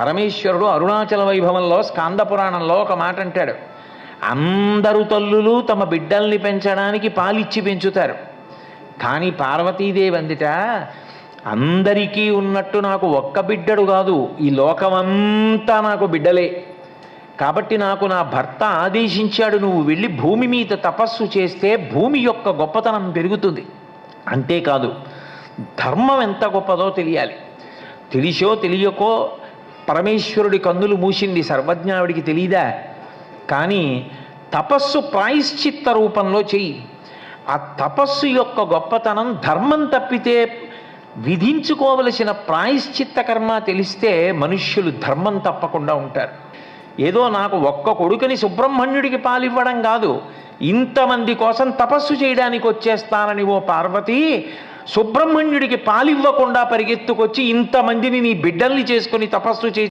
పరమేశ్వరుడు అరుణాచల వైభవంలో స్కాంద పురాణంలో ఒక మాట అంటాడు. అందరు తల్లులు తమ బిడ్డల్ని పెంచడానికి పాలిచ్చి పెంచుతారు. కానీ పార్వతీదేవి అందిట అందరికీ ఉన్నట్టు నాకు ఒక్క బిడ్డడు కాదు ఈ లోకమంతా నాకు బిడ్డలే. కాబట్టి నాకు నా భర్త ఆదేశించాడు నువ్వు వెళ్ళి భూమి మీద తపస్సు చేస్తే భూమి యొక్క గొప్పతనం పెరుగుతుంది. అంతేకాదు ధర్మం ఎంత గొప్పదో తెలియాలి. తెలిసో తెలియకో పరమేశ్వరుడి కన్నులు మూసింది సర్వజ్ఞావిడికి తెలియదా కానీ తపస్సు ప్రాయశ్చిత్త రూపంలో చెయ్యి. ఆ తపస్సు యొక్క గొప్పతనం ధర్మం తప్పితే విధించుకోవలసిన ప్రాయశ్చిత్త కర్మ తెలిస్తే మనుష్యులు ధర్మం తప్పకుండా ఉంటారు. ఏదో నాకు ఒక్క కొడుకుని సుబ్రహ్మణ్యుడికి పాలివ్వడం కాదు. ఇంతమంది కోసం తపస్సు చేయడానికి వచ్చేస్తానని ఓ పార్వతి సుబ్రహ్మణ్యుడికి పాలివ్వకుండా పరిగెత్తుకొచ్చి ఇంతమందిని నీ బిడ్డల్ని చేసుకుని తపస్సు చేసి